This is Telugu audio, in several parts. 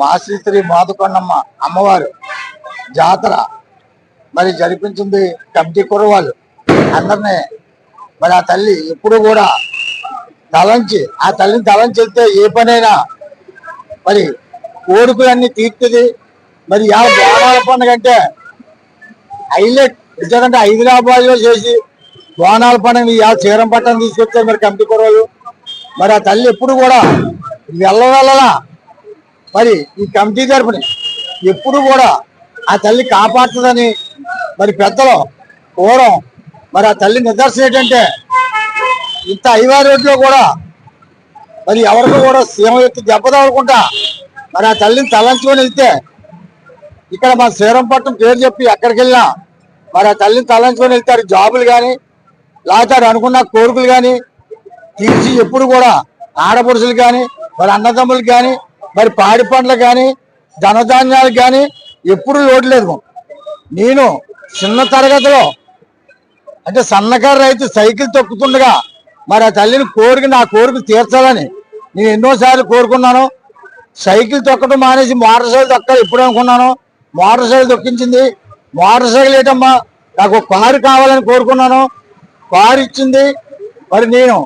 మాసి మాదుకొండమ్మ అమ్మవారు జాతర మరి జరిపించింది కమిటీ కుర్రవాళ్ళు. అందరినీ మరి ఆ తల్లి ఎప్పుడు కూడా తలంచి ఆ తల్లిని తలంచి వెళ్తే ఏ పనైనా మరి కోరికలన్నీ తీర్చుది. మరి ఆ బోనాల పండుగ అంటే హైలైట్. ఎందుకంటే హైదరాబాద్లో చేసి బోనాల పండుగ ఆ చీరం పట్టణం తీసుకొచ్చారు మరి కమిటీ కుర్రవాళ్ళు. మరి ఆ తల్లి ఎప్పుడు కూడా వెళ్ళవెళ్ళలా. మరి ఈ కమిటీ తరఫున ఎప్పుడు కూడా ఆ తల్లి కాపాడుతుందని మరి పెద్దలు కోరం మరి ఆ తల్లి నిదర్శనం ఏంటంటే ఇంత అయ్యవారిలో కూడా మరి ఎవరికి కూడా సీమ ఎత్తి దెబ్బ తగలకుండా మరి ఆ తల్లిని తలంచుకొని వెళ్తే ఇక్కడ మా శ్రీరంపట్నం పేరు చెప్పి ఎక్కడికి వెళ్ళినా మరి ఆ తల్లిని తలంచుకొని వెళ్తారు జాబులు కానీ లేకపోతే అనుకున్న కోరికలు కానీ తీర్చి ఎప్పుడు కూడా ఆడపడుచులు కానీ మరి అన్నదమ్ములు కానీ మరి పాడి పండ్లు కానీ ధనధాన్యాలు కానీ ఎప్పుడు లోటు లేదు నేను చిన్న తరగతిలో అంటే సన్నకారు రైతు సైకిల్ తొక్కుతుండగా మరి ఆ తల్లిని కోరిక నా కోరిక తీర్చాలని నేను ఎన్నోసార్లు కోరుకున్నాను. సైకిల్ తొక్కడం మానేసి మోటార్ సైకిల్ తొక్కాలి ఎప్పుడు అనుకున్నాను. మోటార్ సైకిల్ తొక్కించింది. మోటార్ సైకిల్ ఏంటమ్మా నాకు ఒక కారు కావాలని కోరుకున్నాను. కారు ఇచ్చింది. మరి నేను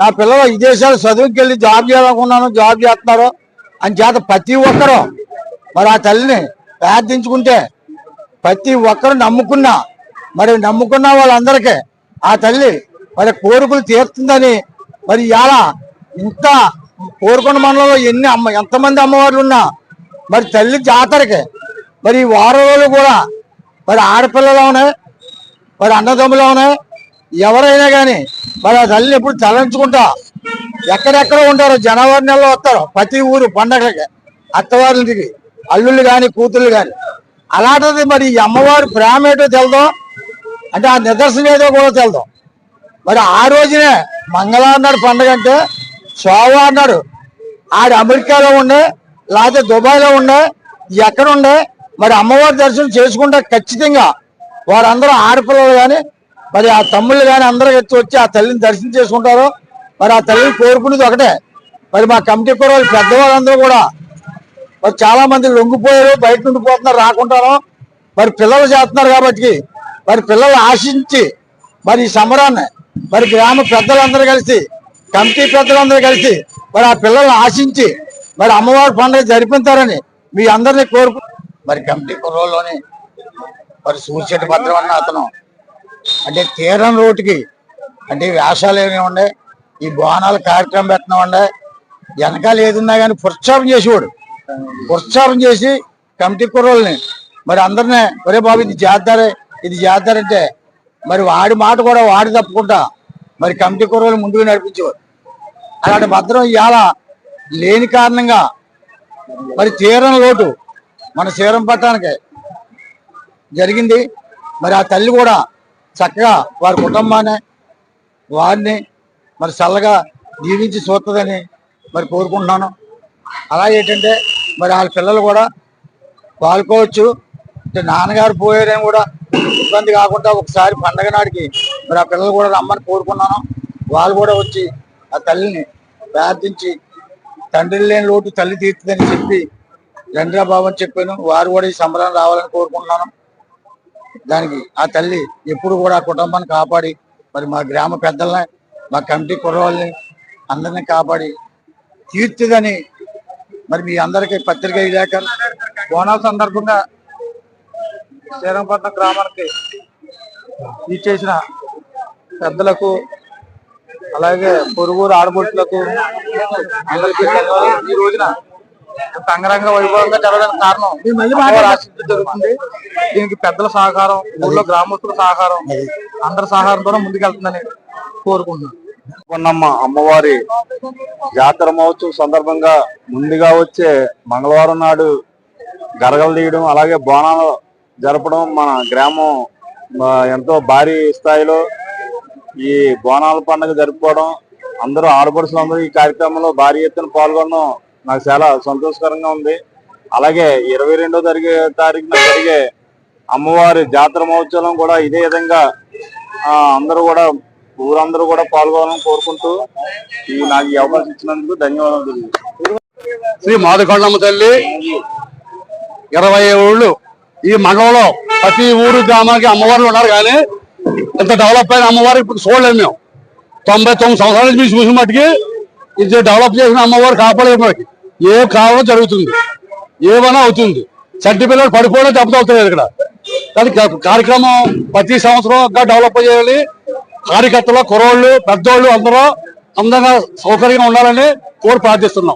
నా పిల్లలు విదేశాలు చదువుకి వెళ్ళి జాబ్ చేయాలనుకున్నాను జాబ్ చేస్తున్నారు. అని చేత ప్రతి ఒక్కరూ మరి ఆ తల్లిని ప్రార్థించుకుంటే ప్రతి ఒక్కరు నమ్ముకున్నా మరి నమ్ముకున్న వాళ్ళందరికీ ఆ తల్లి మరి కోరికలు తీరుతుందని మరి ఇలా ఇంత కోరుకున్న మండలంలో ఎన్ని అమ్మ ఎంతమంది అమ్మవార్లు ఉన్నా మరి తల్లి జాతరకి మరి ఈ వారం రోజులు కూడా మరి ఆడపిల్లలోనే మరి అన్నదమ్ములోనే ఎవరైనా కానీ మరి ఆ తల్లిని ఎప్పుడు తలంచుకుంటా ఎక్కడెక్కడ ఉంటారో జనవరి నెలలో వస్తారు ప్రతి ఊరు పండగలకి అత్తవారింటికి అల్లుళ్ళు కానీ కూతుళ్ళు కానీ అలాంటిది మరి ఈ అమ్మవారి ప్రేమ ఏంటో తెలదో? అంటే ఆ నిదర్శనం ఏదో కూడా తెలదు? మరి ఆ రోజునే మంగళవారం నాడు పండగ అంటే సోమవారం నాడు ఆడ అమెరికాలో ఉండే లేకపోతే దుబాయ్లో ఉండే ఎక్కడ ఉండే మరి అమ్మవారి దర్శనం చేసుకుంటే ఖచ్చితంగా వారందరూ ఆడపిల్లలు కానీ మరి ఆ తమ్ముళ్ళు కానీ అందరూ ఎత్తి వచ్చి ఆ తల్లిని దర్శనం చేసుకుంటారు. మరి ఆ తల్లిని కోరుకునేది ఒకటే. మరి మా కమిటీ కూడా పెద్దవాళ్ళందరూ కూడా మరి చాలా మంది లొంగిపోయారు బయట నుండి పోతున్నారు రాకుంటారు మరి పిల్లలు చేస్తున్నారు కాబట్టి మరి పిల్లలు ఆశించి మరి ఈ సమరాన్ని మరి గ్రామ పెద్దలందరూ కలిసి కమిటీ పెద్దలందరూ కలిసి మరి ఆ పిల్లల్ని ఆశించి మరి అమ్మవారి పండుగ జరిపించారని మీ అందరినీ కోరుకు మరి కమిటీ కుర్రోలోని మరి సూర్యశెట్టి భద్రం అన్న అతను. అంటే తీరం రోడ్డుకి అంటే వ్యాసాలు ఏమి ఉండే ఈ బోనాల కార్యక్రమం పెట్టడం వెనకాల ఏదున్నా కానీ పురస్కారం చేసేవాడు. పురస్కారం చేసి కమిటీ కుర్రోళ్ళని మరి అందరినీ ఒరే బాబు ఇది చేద్దారే ఇది చేద్దారంటే మరి వాడి మాట కూడా వాడి తప్పుకుంటా మరి కమిటీ కుర్రోలు ముందుకు నడిపించేవారు. అలాంటి భద్రం ఇవాళ లేని కారణంగా మరి తీరం లోటు మన తీరం పట్టడానికి జరిగింది. మరి ఆ తల్లి కూడా చక్కగా వారి కుటుంబాన్ని వారిని మరి చల్లగా దీవించి చూస్తుందని మరి కోరుకుంటున్నాను. అలా ఏంటంటే మరి వాళ్ళ పిల్లలు కూడా పాల్గొవచ్చు అంటే నాన్నగారు పోయారని కూడా ఇబ్బంది కాకుండా ఒకసారి పండగ నాడికి మరి ఆ పిల్లలు కూడా రమ్మని కోరుకున్నాను. వాళ్ళు కూడా వచ్చి ఆ తల్లిని ప్రార్థించి తండ్రి లేని లోటు తల్లి తీర్చుదని చెప్పి రండ్రా బాబు అని చెప్పాను. వారు కూడా ఈ సంబరం రావాలని కోరుకుంటున్నాను. దానికి ఆ తల్లి ఎప్పుడు కూడా ఆ కుటుంబాన్ని కాపాడి మరి మా గ్రామ పెద్దల్ని మా కమిటీ కుర్రవాళ్ళని అందరినీ కాపాడి తీర్చుదని మరి మీ అందరికీ పత్రిక విలేకరు బోనాల సందర్భంగా శ్రీరంగపట్నం గ్రామానికి ఇచ్చేసిన పెద్దలకు అలాగే పొరుగురు ఆడబొట్టులకు అందరికీ. ఈ రోజున అంగరంగ వైభవంగా జరగడానికి కారణం జరుగుతుంది. దీనికి పెద్దల సహకారం ఊళ్ళో గ్రామస్తుల సహకారం అందరి సహకారంతో ముందుకెళ్తుందని కోరుకుంటున్నాను. పొన్నమ్మ అమ్మవారి జాతర మహోత్సవం సందర్భంగా ముందుగా వచ్చే మంగళవారం నాడు గరగలు తీయడం అలాగే బోనాలు జరపడం మన గ్రామం ఎంతో భారీ స్థాయిలో ఈ బోనాల పండుగ జరుపుకోవడం అందరూ ఆడపడుచులు అందరూ ఈ కార్యక్రమంలో భారీ ఎత్తున పాల్గొనడం నాకు చాలా సంతోషకరంగా ఉంది. అలాగే ఇరవై రెండో జరిగే తారీఖున జరిగే అమ్మవారి జాతర మహోత్సవం కూడా ఇదే విధంగా ఆ, అందరూ కూడా ఊరందరూ కూడా పాల్గొనాలని కోరుకుంటూ ఈ నాకు ఈ అవకాశం ఇచ్చినందుకు ధన్యవాదాలు శ్రీ మాధుకొండమ్మ తల్లి ఇరవై ఊళ్ళు ఈ మండలంలో ప్రతి ఊరు గ్రామానికి అమ్మవారు ఉన్నారు కానీ ఇంత డెవలప్ అయిన అమ్మవారు ఇప్పుడు చూడలేము మేము. తొంభై తొమ్మిది సంవత్సరాల నుంచి మేము చూసిన మట్టుకి ఇది డెవలప్ చేసిన అమ్మవారు కాపాడలేదు మనకి. ఏ కావాలో జరుగుతుంది? ఏమైనా అవుతుంది? చట్టి పిల్లలు పడిపోవడం దెబ్బతవుతుంది ఇక్కడ. కానీ కార్యక్రమం ప్రతి సంవత్సరం ఇంకా డెవలప్ చేయాలి. కార్యకర్తలు కురవాళ్ళు పెద్దోళ్ళు అందరూ అందంగా సౌకర్యంగా ఉండాలని కోరి ప్రార్థిస్తున్నాం.